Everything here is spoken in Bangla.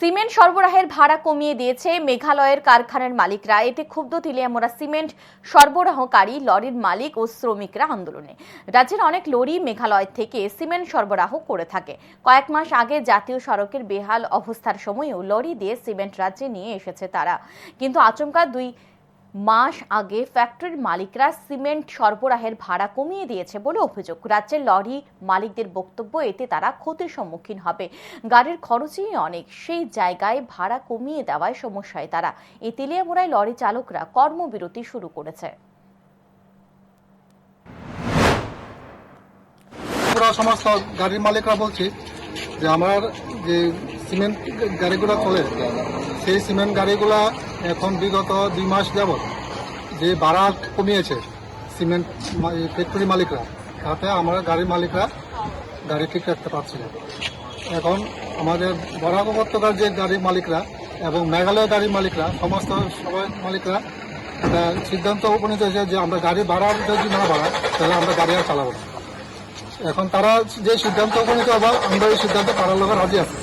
সিমেন্ট সরবরাহের ভাড়া কমিয়ে দিয়েছে মেঘালয়ের কারখানার মালিকরা। এতে ক্ষুব্ধ তিলিয়ামোড়া সিমেন্ট সরবরাহকারী লরির মালিক ও শ্রমিকরা আন্দোলনে। রাজ্যের অনেক লরি মেঘালয় থেকে সিমেন্ট সরবরাহ করে থাকে। কয়েক মাস আগে জাতীয় সড়কের বেহাল অবস্থার সময়ও লরি দিয়ে সিমেন্ট রাজ্যে নিয়ে এসেছে তারা। কিন্তু আচমকা দুই মাস আগে ফ্যাক্টরির মালিকরা সিমেন্ট সরবরাহের ভাড়া কমিয়ে দিয়েছে বলে অভিযোগ। রাজ্যের লরি মালিকদের বক্তব্য, এতে তারা ক্ষতির সম্মুখীন হবে। গাড়ির খরচই অনেক, সেই জায়গায় ভাড়া কমিয়ে দেওয়ায় সমস্যায় তারা। এই তেলিয়ামোড়ায় লরি চালকরা কর্মবিরতি শুরু করেছে। সমস্ত গাড়ির মালিকরা বলছি যে আমার যে সিমেন্ট গাড়িগুলো চলে সেই সিমেন্ট গাড়িগুলা এখন বিগত দুই মাস যাবৎ যে ভাড়া কমিয়েছে সিমেন্ট ফ্যাক্টরি মালিকরা, তাতে আমরা গাড়ির মালিকরা গাড়ি ঠিক রাখতে পারছি না। এখন আমাদের বরাক উপত্যকার যে গাড়ির মালিকরা এবং মেঘালয় গাড়ির মালিকরা, সমস্ত সবাই মালিকরা সিদ্ধান্ত উপনীত হয়েছে যে আমরা গাড়ি ভাড়া যদি না বাড়ায় তাহলে আমরা গাড়ি আর চালাবো না। এখন তারা যে সিদ্ধান্ত উপনীত হবে আমরা এই সিদ্ধান্ত পাড়ার লোকের রাজি আছে।